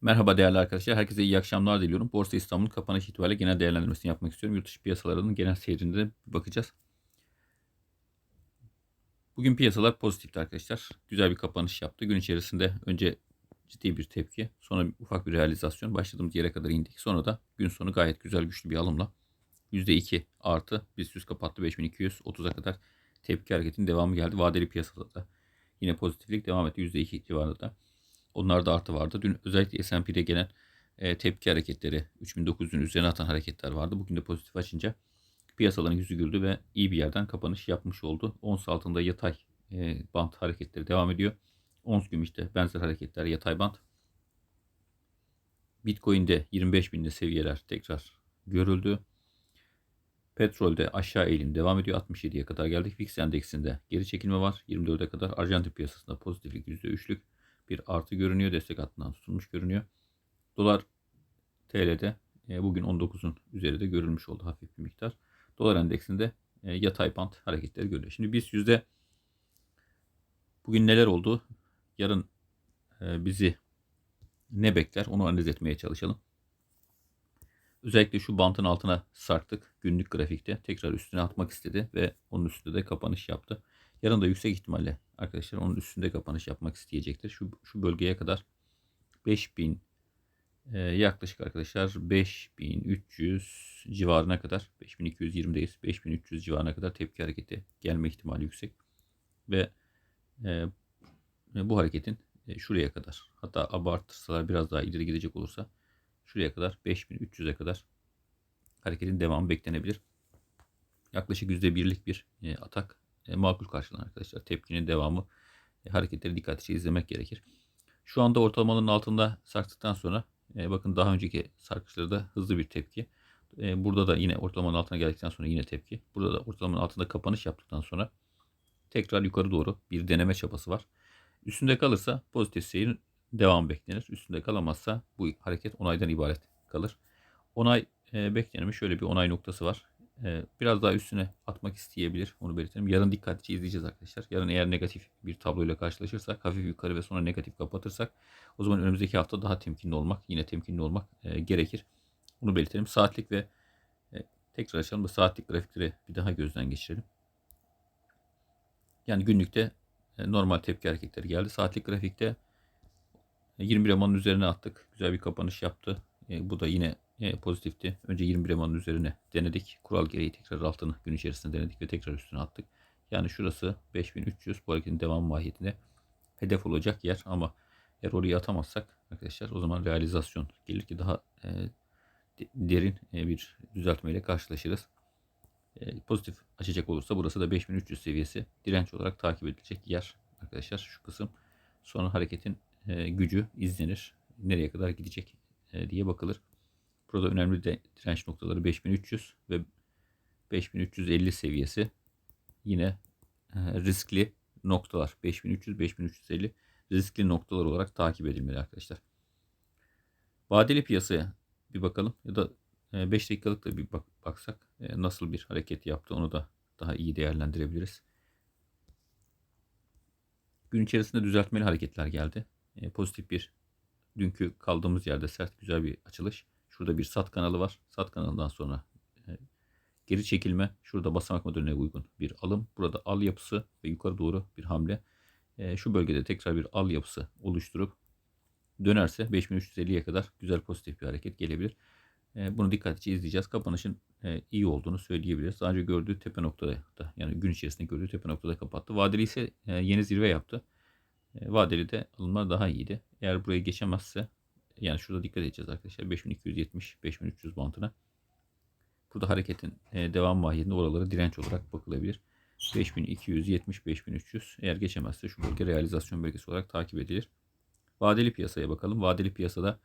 Merhaba değerli arkadaşlar. Herkese iyi akşamlar diliyorum. Borsa İstanbul kapanış itibariyle genel değerlendirmesini yapmak istiyorum. Yurt dışı piyasalarının genel seyrinde de bakacağız. Bugün piyasalar pozitifti arkadaşlar. Güzel bir kapanış yaptı. Gün içerisinde önce ciddi bir tepki, sonra ufak bir realizasyon. Başladığımız yere kadar indik. Sonra da gün sonu gayet güzel güçlü bir alımla %2 artı BIST 100 kapattı 5230'a kadar tepki hareketinin devamı geldi. Vadeli piyasada da yine pozitiflik devam etti %2 civarında. Onlarda artı vardı. Dün özellikle S&P'de gelen e, tepki hareketleri 3900'ün üzerine atan hareketler vardı. Bugün de pozitif açınca piyasaların yüzü güldü ve iyi bir yerden kapanış yapmış oldu. Ons altında yatay e, bant hareketleri devam ediyor. Ons gümüşte benzer hareketler yatay bant. Bitcoin'de 25 binde seviyeler tekrar görüldü. Petrolde aşağı eğilim devam ediyor. 67'ye kadar geldik. VIX endeksinde geri çekilme var. 24'e kadar Arjantin piyasasında pozitiflik %3'lük bir artı görünüyor. Destek hattından tutulmuş görünüyor. Dolar TL'de e, bugün 19'un üzeri de görülmüş oldu hafif bir miktar. Dolar endeksinde e, yatay bant hareketleri görülüyor. Şimdi biz yüzde bugün neler oldu? Yarın e, bizi ne bekler onu analiz etmeye çalışalım. Özellikle şu bantın altına sarktık günlük grafikte. Tekrar üstüne atmak istedi ve onun üstünde de kapanış yaptı. Yarın da yüksek ihtimalle arkadaşlar onun üstünde kapanış yapmak isteyecektir. Şu, şu bölgeye kadar 5000 e, yaklaşık arkadaşlar 5300 civarına kadar 5220'deyiz. 5300 civarına kadar tepki hareketi gelme ihtimali yüksek. Ve e, bu hareketin e, şuraya kadar hatta abartırsalar biraz daha ileri gidecek olursa şuraya kadar 5300'e kadar hareketin devamı beklenebilir. Yaklaşık %1'lik bir e, atak e, makul karşılanır arkadaşlar. Tepkinin devamı e, hareketleri dikkatlice izlemek gerekir. Şu anda ortalamanın altında sarktıktan sonra e, bakın daha önceki sarkışlarda hızlı bir tepki. E, burada da yine ortalamanın altına geldikten sonra yine tepki. Burada da ortalamanın altında kapanış yaptıktan sonra tekrar yukarı doğru bir deneme çabası var. Üstünde kalırsa pozitif seyrin devam beklenir. Üstünde kalamazsa bu hareket onaydan ibaret kalır. Onay e, beklenmiş şöyle bir onay noktası var. Ee, biraz daha üstüne atmak isteyebilir. Onu belirtelim. Yarın dikkatlice izleyeceğiz arkadaşlar. Yarın eğer negatif bir tabloyla karşılaşırsak, hafif yukarı ve sonra negatif kapatırsak o zaman önümüzdeki hafta daha temkinli olmak, yine temkinli olmak e, gerekir. Bunu belirtelim. Saatlik ve e, tekrar açalım da saatlik grafikleri bir daha gözden geçirelim. Yani günlükte e, normal tepki hareketleri geldi. Saatlik grafikte 21 emanın üzerine attık. Güzel bir kapanış yaptı. bu da yine e, pozitifti. Önce 21 emanın üzerine denedik. Kural gereği tekrar altını gün içerisinde denedik ve tekrar üstüne attık. Yani şurası 5300 bu hareketin devam mahiyetinde hedef olacak yer ama eğer orayı atamazsak arkadaşlar o zaman realizasyon gelir ki daha e, derin e, bir düzeltmeyle karşılaşırız. E, pozitif açacak olursa burası da 5300 seviyesi direnç olarak takip edilecek yer arkadaşlar şu kısım. Sonra hareketin e, gücü izlenir. Nereye kadar gidecek e, diye bakılır. Burada önemli de direnç noktaları 5300 ve 5350 seviyesi. Yine e, riskli noktalar 5300-5350 riskli noktalar olarak takip edilmeli arkadaşlar. Vadeli piyasaya bir bakalım ya da 5 e, dakikalık da bir bak, baksak e, nasıl bir hareket yaptı onu da daha iyi değerlendirebiliriz. Gün içerisinde düzeltmeli hareketler geldi. Pozitif bir dünkü kaldığımız yerde sert güzel bir açılış. Şurada bir sat kanalı var. Sat kanalından sonra e, geri çekilme. Şurada basamak modeline uygun bir alım. Burada al yapısı ve yukarı doğru bir hamle. E, şu bölgede tekrar bir al yapısı oluşturup dönerse 5350'ye kadar güzel pozitif bir hareket gelebilir. E, bunu dikkatlice izleyeceğiz. Kapanışın iyi olduğunu söyleyebiliriz. Daha önce gördüğü tepe noktada da yani gün içerisinde gördüğü tepe noktada kapattı. Vadeli ise yeni zirve yaptı. Vadeli de alımlar daha iyiydi. Eğer burayı geçemezse yani şurada dikkat edeceğiz arkadaşlar. 5270 5300 bantına. Burada hareketin e, devam mahiyetinde oraları direnç olarak bakılabilir. 5270 5300 eğer geçemezse şu bölge realizasyon bölgesi olarak takip edilir. Vadeli piyasaya bakalım. Vadeli piyasada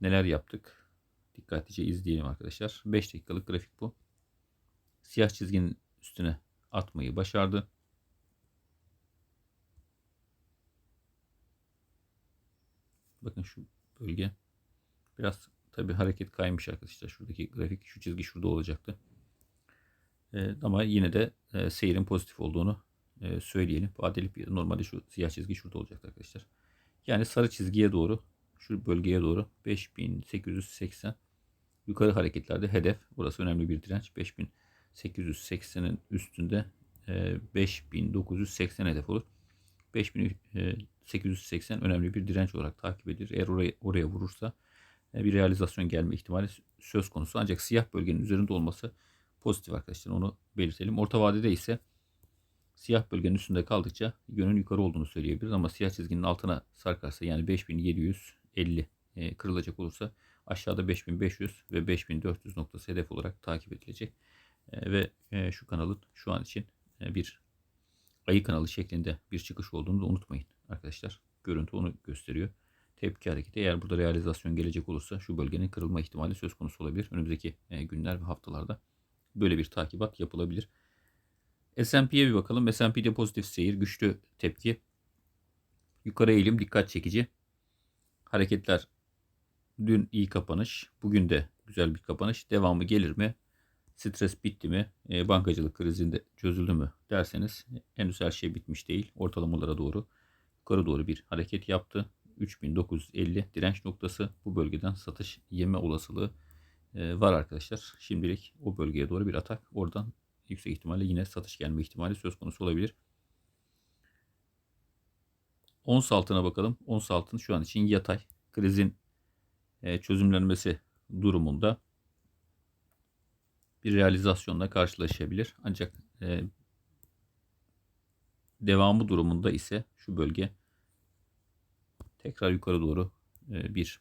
neler yaptık? Dikkatlice izleyelim arkadaşlar. 5 dakikalık grafik bu. Siyah çizginin üstüne atmayı başardı. Bakın şu bölge biraz tabi hareket kaymış arkadaşlar. Şuradaki grafik şu çizgi şurada olacaktı. E, ama yine de e, seyrin pozitif olduğunu e, söyleyelim. Vadeli normalde şu siyah çizgi şurada olacaktı arkadaşlar. Yani sarı çizgiye doğru şu bölgeye doğru 5880 yukarı hareketlerde hedef. Burası önemli bir direnç. 5880'in üstünde e, 5980 hedef olur. 5880 önemli bir direnç olarak takip edilir. Eğer oraya, oraya vurursa e, bir realizasyon gelme ihtimali söz konusu. Ancak siyah bölgenin üzerinde olması pozitif arkadaşlar. Onu belirtelim. Orta vadede ise siyah bölgenin üstünde kaldıkça yönün yukarı olduğunu söyleyebiliriz. Ama siyah çizginin altına sarkarsa yani 5750 e, kırılacak olursa aşağıda 5500 ve 5400 noktası hedef olarak takip edilecek. E, ve şu kanalın şu an için bir ayı kanalı şeklinde bir çıkış olduğunu da unutmayın arkadaşlar. Görüntü onu gösteriyor. Tepki hareketi eğer burada realizasyon gelecek olursa şu bölgenin kırılma ihtimali söz konusu olabilir. Önümüzdeki e, günler ve haftalarda böyle bir takibat yapılabilir. S&P'ye bir bakalım. S&P'de pozitif seyir, güçlü tepki. Yukarı eğilim dikkat çekici. Hareketler dün iyi kapanış. Bugün de güzel bir kapanış. Devamı gelir mi? Stres bitti mi? E, bankacılık krizinde çözüldü mü derseniz henüz her şey bitmiş değil. Ortalamalara doğru yukarı doğru bir hareket yaptı. 3950 direnç noktası bu bölgeden satış yeme olasılığı e, var arkadaşlar. Şimdilik o bölgeye doğru bir atak. Oradan yüksek ihtimalle yine satış gelme ihtimali söz konusu olabilir. Ons altına bakalım. Ons altın şu an için yatay. Krizin e, çözümlenmesi durumunda bir realizasyonla karşılaşabilir. Ancak e, devamı durumunda ise şu bölge tekrar yukarı doğru e, bir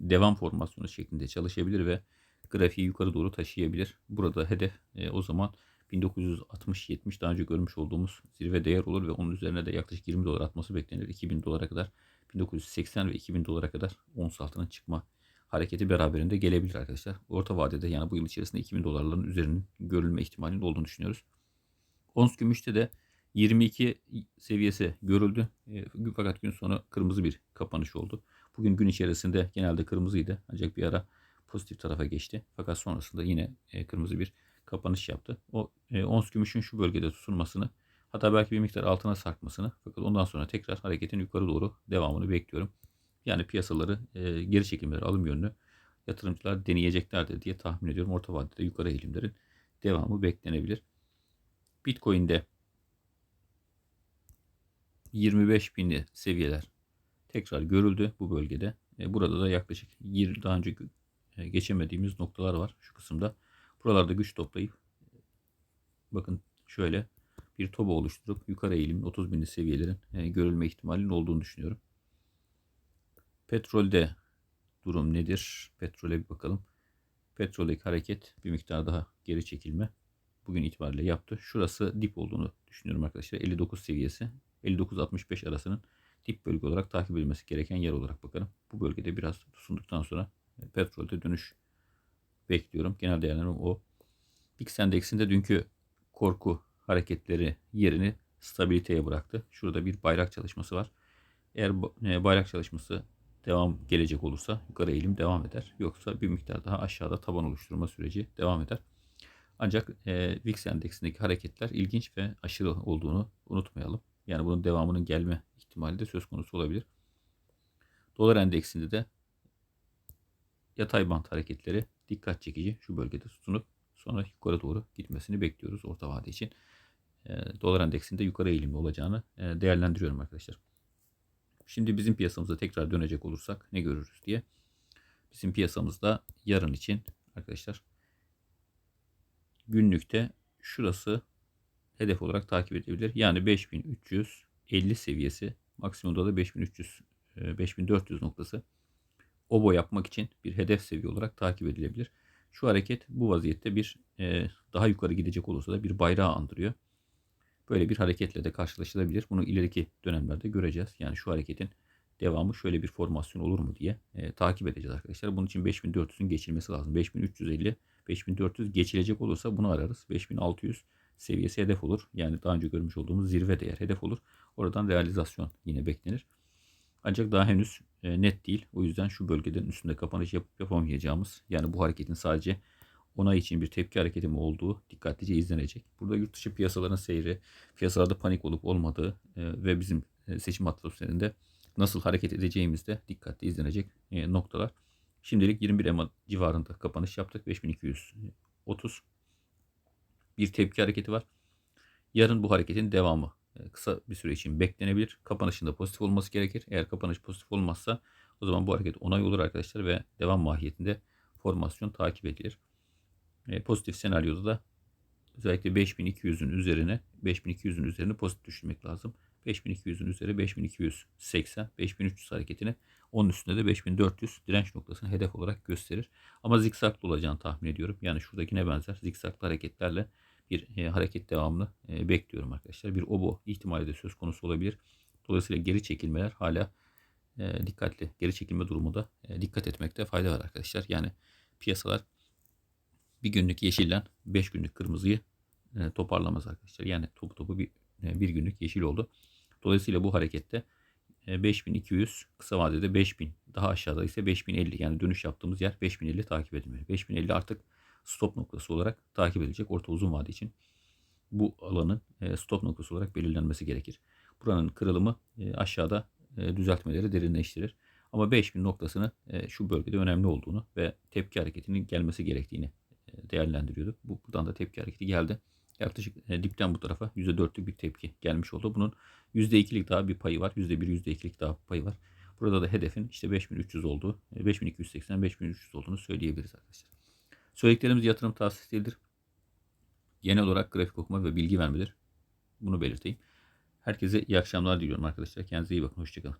devam formasyonu şeklinde çalışabilir ve grafiği yukarı doğru taşıyabilir. Burada hedef e, o zaman 1960-70 daha önce görmüş olduğumuz zirve değer olur ve onun üzerine de yaklaşık 20 dolar atması beklenir. 2000 dolara kadar 1980 ve 2000 dolara kadar ons altına çıkma hareketi beraberinde gelebilir arkadaşlar. Orta vadede yani bu yıl içerisinde 2000 dolarların üzerinin görülme ihtimalinin olduğunu düşünüyoruz. Ons gümüşte de 22 seviyesi görüldü. E, fakat gün sonu kırmızı bir kapanış oldu. Bugün gün içerisinde genelde kırmızıydı. Ancak bir ara pozitif tarafa geçti. Fakat sonrasında yine e, kırmızı bir kapanış yaptı. O e, ons gümüşün şu bölgede tutulmasını hatta belki bir miktar altına sarkmasını fakat ondan sonra tekrar hareketin yukarı doğru devamını bekliyorum. Yani piyasaları e, geri çekilmeleri alım yönlü yatırımcılar deneyeceklerdir diye tahmin ediyorum. Orta vadede yukarı eğilimlerin devamı beklenebilir. Bitcoin'de 25 binli seviyeler tekrar görüldü bu bölgede. E, burada da yaklaşık 20 daha önce e, geçemediğimiz noktalar var şu kısımda. Buralarda güç toplayıp bakın şöyle bir toba oluşturup yukarı eğilimin 30 binli seviyelerin e, görülme ihtimalinin olduğunu düşünüyorum. Petrolde durum nedir? Petrole bir bakalım. Petroldeki hareket bir miktar daha geri çekilme bugün itibariyle yaptı. Şurası dip olduğunu düşünüyorum arkadaşlar. 59 seviyesi 59-65 arasının dip bölge olarak takip edilmesi gereken yer olarak bakarım. Bu bölgede biraz tutunduktan sonra e, petrolde dönüş bekliyorum. Genel değerlerim o. X endeksinde dünkü korku hareketleri yerini stabiliteye bıraktı. Şurada bir bayrak çalışması var. Eğer e, bayrak çalışması devam gelecek olursa yukarı eğilim devam eder. Yoksa bir miktar daha aşağıda taban oluşturma süreci devam eder. Ancak e, VIX endeksindeki hareketler ilginç ve aşırı olduğunu unutmayalım. Yani bunun devamının gelme ihtimali de söz konusu olabilir. Dolar endeksinde de yatay bant hareketleri dikkat çekici. Şu bölgede tutunup sonra yukarı doğru gitmesini bekliyoruz orta vade için. E, dolar endeksinde yukarı eğilimli olacağını e, değerlendiriyorum arkadaşlar. Şimdi bizim piyasamıza tekrar dönecek olursak ne görürüz diye. Bizim piyasamızda yarın için arkadaşlar günlükte şurası hedef olarak takip edilebilir. Yani 5350 seviyesi maksimumda da 5300 5400 e, noktası obo yapmak için bir hedef seviye olarak takip edilebilir. Şu hareket bu vaziyette bir e, daha yukarı gidecek olursa da bir bayrağı andırıyor. Böyle bir hareketle de karşılaşılabilir. Bunu ileriki dönemlerde göreceğiz. Yani şu hareketin devamı şöyle bir formasyon olur mu diye e, takip edeceğiz arkadaşlar. Bunun için 5400'ün geçilmesi lazım. 5350, 5400 geçilecek olursa bunu ararız. 5600 seviyesi hedef olur. Yani daha önce görmüş olduğumuz zirve değer hedef olur. Oradan realizasyon yine beklenir. Ancak daha henüz e, net değil. O yüzden şu bölgeden üstünde kapanış yapıp yapamayacağımız yani bu hareketin sadece onay için bir tepki hareketi mi olduğu dikkatlice izlenecek. Burada yurt dışı piyasaların seyri, piyasalarda panik olup olmadığı e, ve bizim e, seçim atmosferinde nasıl hareket edeceğimiz de dikkatli izlenecek noktalar. Şimdilik 21 EMA civarında kapanış yaptık. 5230 bir tepki hareketi var. Yarın bu hareketin devamı e, kısa bir süre için beklenebilir. Kapanışında pozitif olması gerekir. Eğer kapanış pozitif olmazsa o zaman bu hareket onay olur arkadaşlar ve devam mahiyetinde formasyon takip edilir. E, pozitif senaryoda da özellikle 5200'ün üzerine 5200'ün üzerine pozitif düşünmek lazım. 5200'ün üzeri 5280, 5300 hareketini onun üstünde de 5400 direnç noktasını hedef olarak gösterir. Ama zikzaklı olacağını tahmin ediyorum. Yani şuradakine benzer zikzaklı hareketlerle bir e, hareket devamını e, bekliyorum arkadaşlar. Bir obo ihtimali de söz konusu olabilir. Dolayısıyla geri çekilmeler hala e, dikkatli. Geri çekilme durumunda e, dikkat etmekte fayda var arkadaşlar. Yani piyasalar bir günlük yeşillen 5 günlük kırmızıyı e, toparlamaz arkadaşlar. Yani topu topu bir, e, bir günlük yeşil oldu. Dolayısıyla bu harekette e, 5200 kısa vadede 5000 daha aşağıda ise 5050 yani dönüş yaptığımız yer 5050 takip edilmeli. 5050 artık stop noktası olarak takip edilecek orta uzun vade için. Bu alanın e, stop noktası olarak belirlenmesi gerekir. Buranın kırılımı e, aşağıda e, düzeltmeleri derinleştirir. Ama 5000 noktasını şu bölgede önemli olduğunu ve tepki hareketinin gelmesi gerektiğini değerlendiriyorduk. Bu buradan da tepki hareketi geldi. Yaklaşık dipten bu tarafa %4'lük bir tepki gelmiş oldu. Bunun %2'lik daha bir payı var. %1, %2'lik daha bir payı var. Burada da hedefin işte 5300 olduğu, e, 5280, 5300 olduğunu söyleyebiliriz arkadaşlar. Söylediklerimiz yatırım tavsiyesi değildir. Genel olarak grafik okuma ve bilgi vermedir. Bunu belirteyim. Herkese iyi akşamlar diliyorum arkadaşlar. Kendinize iyi bakın. Hoşçakalın.